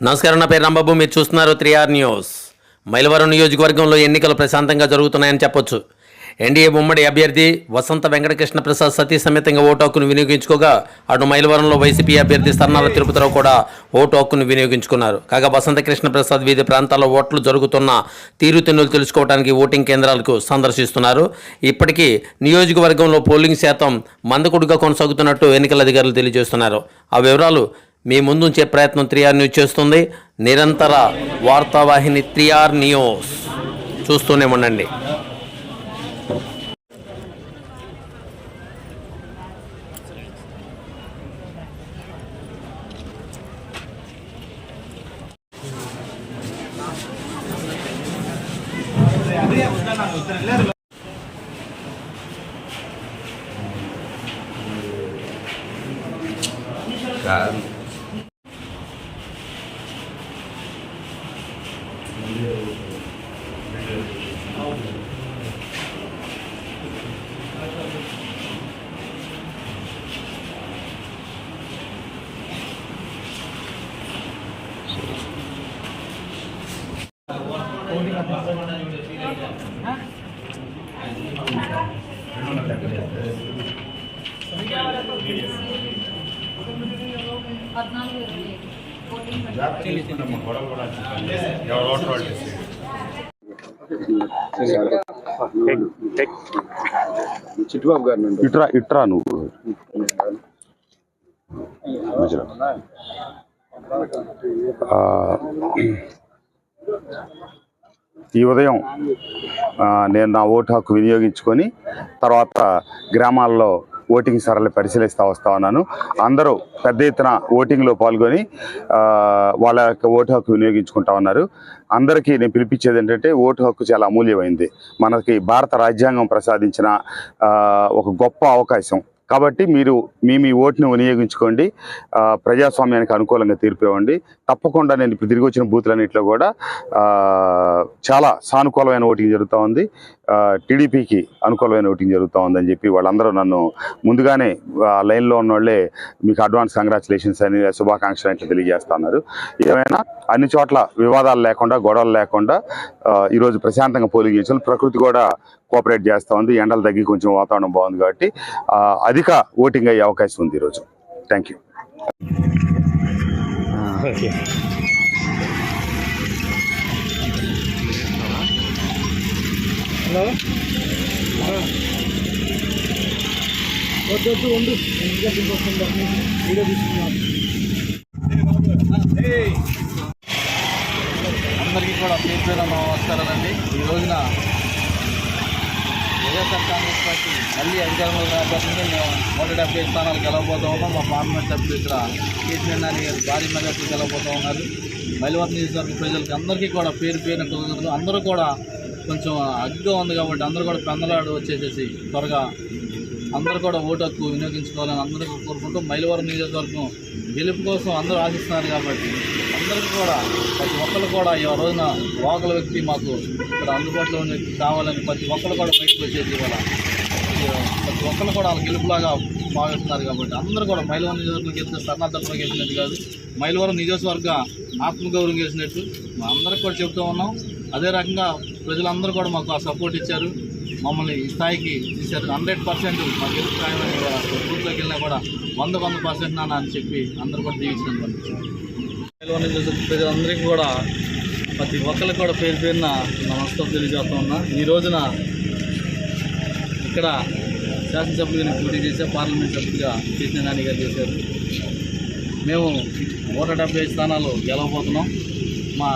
నమస్కారం నా పేరు రాంబాబు. మీరు చూస్తున్నారు త్రీ ఆర్ న్యూస్. మైలవరం నియోజకవర్గంలో ఎన్నికలు ప్రశాంతంగా జరుగుతున్నాయని చెప్పొచ్చు. ఎన్డీఏ ఉమ్మడి అభ్యర్థి వసంత వెంకటకృష్ణ ప్రసాద్ సతీ సమేతంగా ఓటు హక్కును వినియోగించుకోగా అటు మైలవరంలో వైసీపీ అభ్యర్థి స్తర్నాల తిరుపతిరావు కూడా ఓటు హక్కును వినియోగించుకున్నారు. కాగా వసంత కృష్ణ ప్రసాద్ వివిధ ప్రాంతాల్లో ఓట్లు జరుగుతున్న తీరుతెన్నులు తెలుసుకోవడానికి ఓటింగ్ కేంద్రాలకు సందర్శిస్తున్నారు. ఇప్పటికీ నియోజకవర్గంలో పోలింగ్ శాతం మందకుడుగా కొనసాగుతున్నట్టు ఎన్నికల అధికారులు తెలియజేస్తున్నారు. ఆ వివరాలు మీ ముందుంచే ప్రయత్నం త్రిఆర్ న్యూస్ చేస్తుంది. నిరంతర వార్తావాహిని త్రిఆర్ న్యూస్. చూస్తూనే ఉండండి. పద్నాలుగు చిట్టుబాబు గారు నుండి ఇట్రా ఇట్రా నువ్వు మధ్యలో. ఈ ఉదయం నేను నా ఓటు హక్కు వినియోగించుకొని తర్వాత గ్రామాల్లో ఓటింగ్ సరళి పరిశీలిస్తూ వస్తూ ఉన్నాను. అందరూ పెద్ద ఎత్తున ఓటింగ్లో పాల్గొని వాళ్ళ యొక్క ఓటు హక్కు వినియోగించుకుంటా ఉన్నారు. అందరికీ నేను పిలిపించేది ఏంటంటే ఓటు హక్కు చాలా అమూల్యమైంది. మనకి భారత రాజ్యాంగం ప్రసాదించిన ఒక గొప్ప అవకాశం. కాబట్టి మీరు మీ మీ ఓటుని వినియోగించుకోండి. ప్రజాస్వామ్యానికి అనుకూలంగా తీర్పు ఇవ్వండి. తప్పకుండా నేను ఇప్పుడు తిరిగి వచ్చిన బూత్లన్నింటిలో కూడా చాలా సానుకూలమైన ఓటింగ్ జరుగుతూ ఉంది. టీడీపీకి అనుకూలమైన ఓటింగ్ జరుగుతూ ఉందని చెప్పి వాళ్ళందరూ నన్ను ముందుగానే లైన్లో ఉన్న వాళ్ళే మీకు అడ్వాన్స్ కంగ్రాచులేషన్స్ అని శుభాకాంక్షలు అంటే తెలియజేస్తున్నారు ఏమైనా అన్ని చోట్ల వివాదాలు లేకుండా గొడవలు లేకుండా ఈరోజు ప్రశాంతంగా పోలింగ్ చేసిన ప్రకృతి కూడా కోఆపరేట్ చేస్తూ ఉంది. ఎండలు తగ్గి కొంచెం వాతావరణం బాగుంది కాబట్టి అధిక ఓటింగ్ అయ్యే అవకాశం ఉంది ఈరోజు. Thank you. హలో? వద్దు వండు ఎంతగా తీసుకొస్తుంది వీడియో తీసుకున్నాను. అందరికీ కూడా పేరు పేరు నమస్కారాలండి. ఈ రోజున వైఎస్ఆర్ కాంగ్రెస్ పార్టీ మళ్ళీ అధికారంలో రాబోతుంది. మేము నూట డెబ్బై స్థానాలు గెలవబోతూ ఉన్నాం మా పార్లమెంట్ సభ్యులు ఇక్కడ కేసీఆర్ గారు భారీ మెజార్టీ గెలవబోతూ ఉన్నారు మైలవర్ నియోజకవర్గ ప్రజలకు అందరికీ కూడా పేరు పేరు అందరూ కూడా కొంచెం అగ్గిగా ఉంది కాబట్టి అందరూ కూడా పెందలాడు వచ్చేసేసి త్వరగా అందరూ కూడా ఓటు హక్కు వినియోగించుకోవాలని అందరూ కోరుకుంటూ మైలవరం నియోజకవర్గం గెలుపు కోసం అందరూ ఆశిస్తున్నారు కాబట్టి అందరికీ కూడా ప్రతి ఒక్కరు కూడా ఈ రోజున లోకల్ వ్యక్తి మాకు ఇక్కడ అందుబాటులో ఉన్న వ్యక్తి కావాలని ప్రతి ఒక్కరు కూడా బయటకు వచ్చేసి ఇవాళ ప్రతి ఒక్కరు కూడా వాళ్ళ గెలుపులాగా భావిస్తున్నారు కాబట్టి అందరూ కూడా మైలవరం నియోజకవర్గం గెలిచిన సర్ణార్థంలో గెలిచినట్టు కాదు. మైలవరం నియోజకవర్గ ఆత్మగౌరవం గెలిచినట్టు మా అందరికి కూడా చెప్తూ ఉన్నాం. అదే రకంగా ప్రజలందరూ కూడా మాకు ఆ సపోర్ట్ ఇచ్చారు. మమ్మల్ని ఈ స్థాయికి తీశారు. హండ్రెడ్ పర్సెంట్ మా గెలుపు ఖాయమని కూడా బూత్లోకి వెళ్ళినా కూడా వంద వంద పర్సెంట్ నాన్న అని చెప్పి అందరూ కూడా దీవించినట్టు పంపించారు ప్రజలందరికీ కూడా ప్రతి ఒక్కరికి కూడా పేరు పేరున నమస్కారం తెలియజేస్తా ఉన్నా. ఈ రోజున ఇక్కడ శాసనసభ్యులుగా పోటీ చేసే పార్లమెంట్ సభ్యులుగా కృష్ణ నాని గారు చేశారు. మేము నూట డెబ్బై ఐదు స్థానాలు గెలవబోతున్నాం. మా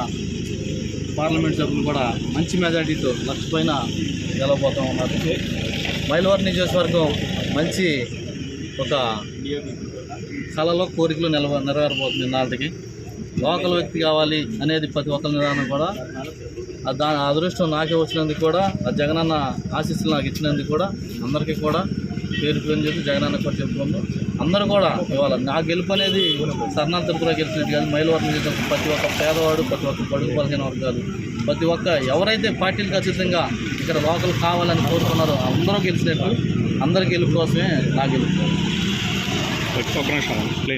పార్లమెంట్ సభ్యులు కూడా మంచి మెజార్టీతో లక్ష పైన గెలవబోతూ ఉన్నారు మైలవరం నియోజకవర్గం మంచి ఒక కళలో కోరికలు నిలవ నెరవేరబోతుంది నాటికి. లోకల్ వ్యక్తి కావాలి అనేది ప్రతి ఒక్కరి నిదానం కూడా దాని ఆ అదృష్టం నాకే వచ్చినందుకు కూడా ఆ జగనన్న ఆశీస్సులు నాకు ఇచ్చినందుకు కూడా అందరికీ కూడా పేరు పేరు చెప్పి జగనన్న కూడా చెప్పుకుందాం అందరూ కూడా ఇవాళ నా గెలుపు అనేది సర్నాథ్ త్రిపుర గెలిచినట్టు కాదు మైలవరం నియోజకవర్గం ప్రతి ఒక్క పేదవాడు ప్రతి ఒక్క బడుగు బలహీన వర్గాలు ప్రతి ఒక్క ఎవరైతే పార్టీలకు అతీతంగా ఇక్కడ లోకల్ కావాలని కోరుకున్నారో అందరూ గెలిచినట్టు అందరి గెలుపు కోసమే నా గెలుపు. ఒక నిమిషం.